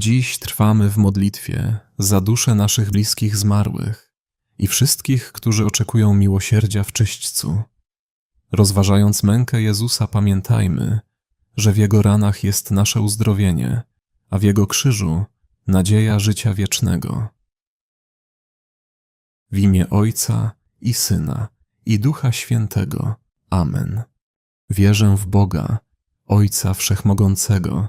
Dziś trwamy w modlitwie za dusze naszych bliskich zmarłych i wszystkich, którzy oczekują miłosierdzia w czyśćcu. Rozważając mękę Jezusa, pamiętajmy, że w Jego ranach jest nasze uzdrowienie, a w Jego krzyżu nadzieja życia wiecznego. W imię Ojca i Syna i Ducha Świętego. Amen. Wierzę w Boga, Ojca Wszechmogącego,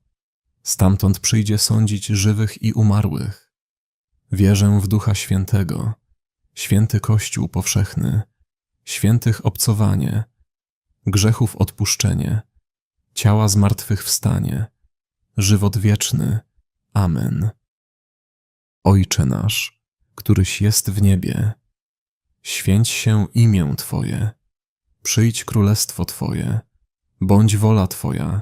stamtąd przyjdzie sądzić żywych i umarłych. Wierzę w Ducha Świętego, święty Kościół powszechny, świętych obcowanie, grzechów odpuszczenie, ciała zmartwychwstanie, żywot wieczny. Amen. Ojcze nasz, któryś jest w niebie, święć się imię Twoje, przyjdź królestwo Twoje, bądź wola Twoja,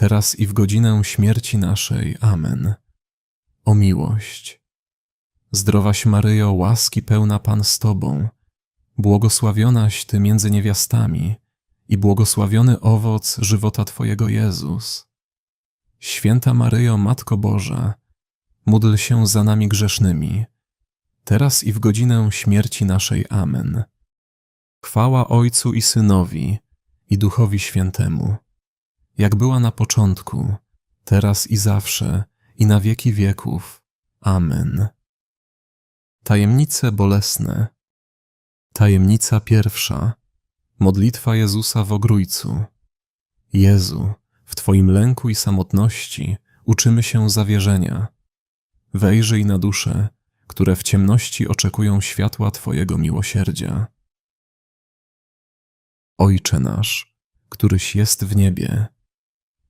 teraz i w godzinę śmierci naszej. Amen. O miłość. Zdrowaś Maryjo, łaski pełna Pan z Tobą, błogosławionaś Ty między niewiastami i błogosławiony owoc żywota Twojego Jezus. Święta Maryjo, Matko Boża, módl się za nami grzesznymi, teraz i w godzinę śmierci naszej. Amen. Chwała Ojcu i Synowi i Duchowi Świętemu jak była na początku, teraz i zawsze, i na wieki wieków. Amen. Tajemnice bolesne. Tajemnica pierwsza. Modlitwa Jezusa w ogrójcu. Jezu, w Twoim lęku i samotności uczymy się zawierzenia. Wejrzyj na dusze, które w ciemności oczekują światła Twojego miłosierdzia. Ojcze nasz, któryś jest w niebie,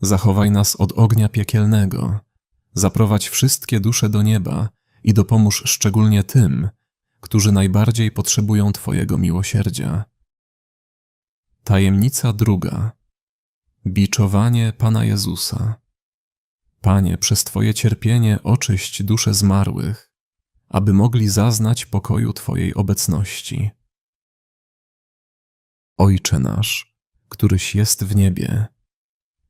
zachowaj nas od ognia piekielnego, zaprowadź wszystkie dusze do nieba i dopomóż szczególnie tym, którzy najbardziej potrzebują Twojego miłosierdzia. Tajemnica druga. Biczowanie Pana Jezusa. Panie, przez Twoje cierpienie oczyść dusze zmarłych, aby mogli zaznać pokoju Twojej obecności. Ojcze nasz, któryś jest w niebie,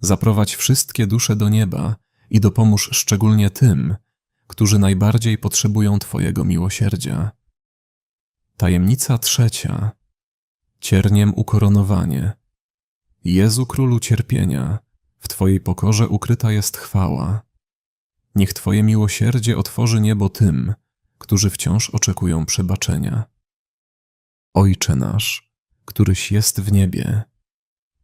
zaprowadź wszystkie dusze do nieba i dopomóż szczególnie tym, którzy najbardziej potrzebują Twojego miłosierdzia. Tajemnica trzecia. Cierniem ukoronowanie. Jezu Królu cierpienia, w Twojej pokorze ukryta jest chwała. Niech Twoje miłosierdzie otworzy niebo tym, którzy wciąż oczekują przebaczenia. Ojcze nasz, któryś jest w niebie,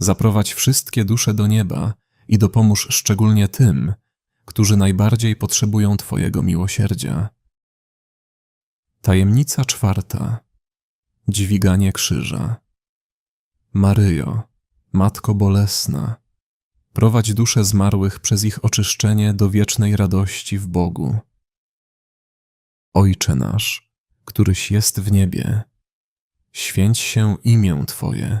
zaprowadź wszystkie dusze do nieba i dopomóż szczególnie tym, którzy najbardziej potrzebują Twojego miłosierdzia. Tajemnica czwarta. Dźwiganie krzyża. Maryjo, Matko Bolesna, prowadź dusze zmarłych przez ich oczyszczenie do wiecznej radości w Bogu. Ojcze nasz, któryś jest w niebie, święć się imię Twoje,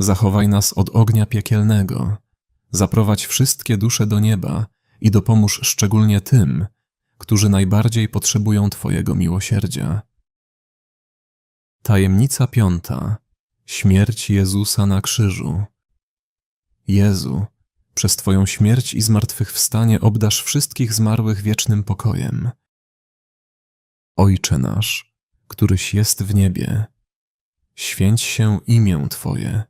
zachowaj nas od ognia piekielnego, zaprowadź wszystkie dusze do nieba i dopomóż szczególnie tym, którzy najbardziej potrzebują Twojego miłosierdzia. Tajemnica piąta. Śmierć Jezusa na krzyżu. Jezu, przez Twoją śmierć i zmartwychwstanie obdasz wszystkich zmarłych wiecznym pokojem. Ojcze nasz, któryś jest w niebie, święć się imię Twoje,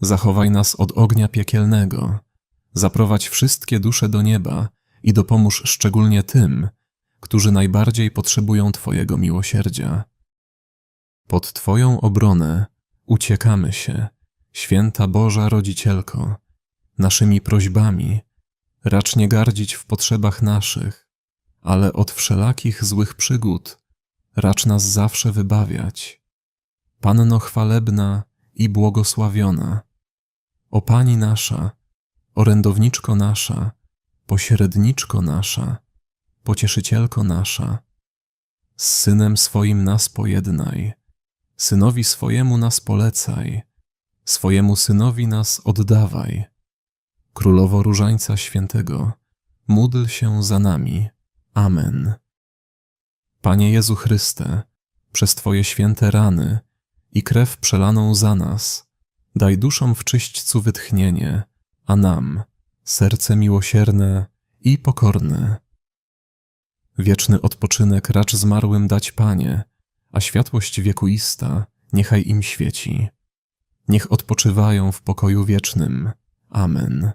zachowaj nas od ognia piekielnego, zaprowadź wszystkie dusze do nieba i dopomóż szczególnie tym, którzy najbardziej potrzebują Twojego miłosierdzia. Pod Twoją obronę uciekamy się, święta Boża Rodzicielko, naszymi prośbami, Racz nie gardzić w potrzebach naszych, ale od wszelakich złych przygód racz nas zawsze wybawiać. Panno chwalebna i błogosławiona, o Pani nasza, orędowniczko nasza, pośredniczko nasza, pocieszycielko nasza, z Synem swoim nas pojednaj, Synowi swojemu nas polecaj, swojemu Synowi nas oddawaj. Królowo Różańca Świętego, módl się za nami. Amen. Panie Jezu Chryste, przez Twoje święte rany i krew przelaną za nas, daj duszom w czyśćcu wytchnienie, a nam serce miłosierne i pokorne. Wieczny odpoczynek racz zmarłym dać, Panie, a światłość wiekuista niechaj im świeci. Niech odpoczywają w pokoju wiecznym. Amen.